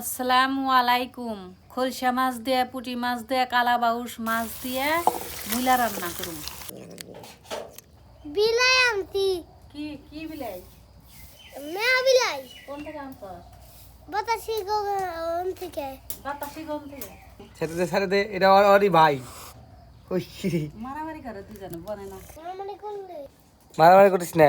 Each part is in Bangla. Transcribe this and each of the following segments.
আসসালামু আলাইকুম। খলসা মাছ দিয়ে পুঁটি মাছ দিয়ে কালা বাউস মাছ দিয়ে মুলা রান্না করুন। বিলাই আনতি কি কি বিলাই? মেয়া বিলাই। কোন থেকে আনছ? বাতাসি গগন থেকে। বাতাসি গম থেকে? ছেড়ে দে ছেড়ে দে এটা ওর ওরই ভাই। ওই মারামারি করে দুজনে বনে না। মানে করলে। মারামারি করিস না?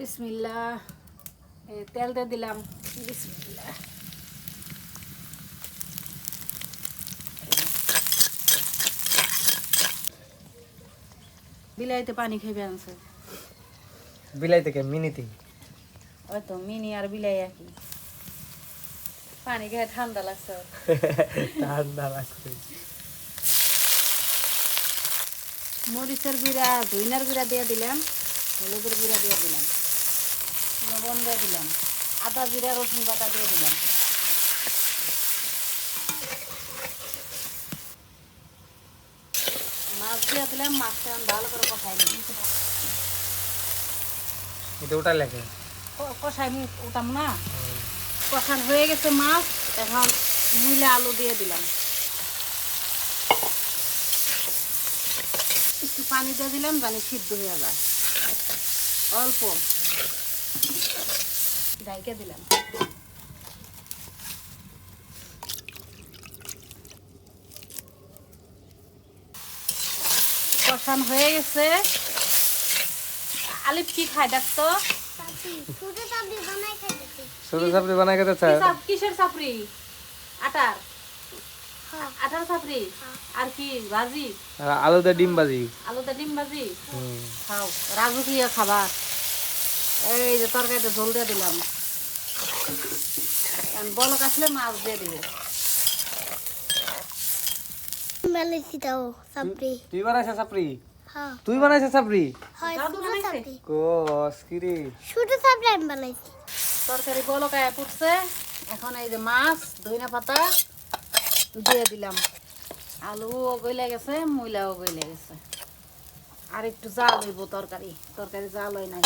বিসমিল্লা তেল দিয়ে দিলাম। বিসমিল্লা বিলাইতে পানি খেয়ে আনছে। বিলাই থেকে মিনিতে ওই তো মিনি আর বিলাই একই। পানি খেয়ে ঠান্ডা লাগছে। ঠান্ডা লাগছে। মরিচের গুঁড়া ধইনার গুঁড়া দিয়ে দিলাম হলুদের গুঁড়া দিয়ে দিলাম। লবণ দিয়ে দিলাম। আদা জিরা রসুন বাটা দিয়ে দিলাম। মাছ দিয়ে দিলাম মাছটা আমি ভালো করে কষাই নিই এটা ওটা লেখে কষাই উঠাম না? কষান হয়ে গেছে মাছ এখন মুইলে আলু দিয়ে দিলাম। একটু পানি দিয়ে দিলাম জানি সিদ্ধ হয়ে যায়। অল্প। ডাইকে দিলাম। কষান হয়ে গেছে। আলিফ কি খায় ডাকতো চাপি ছোট চাপড়ি বানাই খেতে কি চায় কিসের চাপড়ি? আটার? হ্যাঁ। আটার চাপড়ি? আর কি ভাজি? আর আলু দিয়ে ডিম বাজি আলুতে ডিম ভাজি? হুম। খাও রাজুকিয়া খাবার। এই যে তরকারিতে ঝোল দিয়ে দিলাম। বলক আসলে মাছ দিয়ে দিব। তুই বানাইছ চাপড়ি? হ্যাঁ। তুই হয় কস কি রে? ছোট আমি বানাইছি। তরকারি বলকায় পড়ছে। এখন এই যে মাছ ধইনা পাতা দিয়ে দিলাম। আলুও গইলে গেছে ময়লাও গইলে গেছে। আর একটু জাল হইব তরকারি। তরকারি জাল হয় নাই।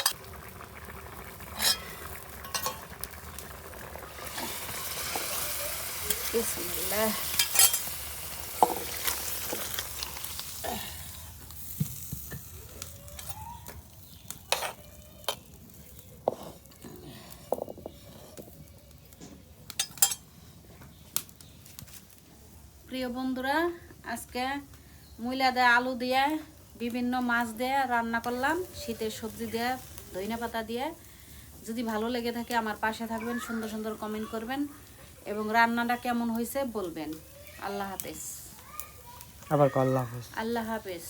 প্রিয় বন্ধুরা, আজকে ময়লা দিয়ে আলু দিয়ে বিভিন্ন মাছ দিয়ে রান্না করলাম। শীতের সবজি দিয়ে, ধইনা পাতা দিয়ে। যদি ভালো লেগে থাকে, আমার পাশে থাকবেন, সুন্দর সুন্দর কমেন্ট করবেন। এবং রান্নাটা কেমন হয়েছে বলবেন। আল্লাহ হাফেজ। আবার আল্লাহ হাফেজ। আল্লাহ হাফেজ।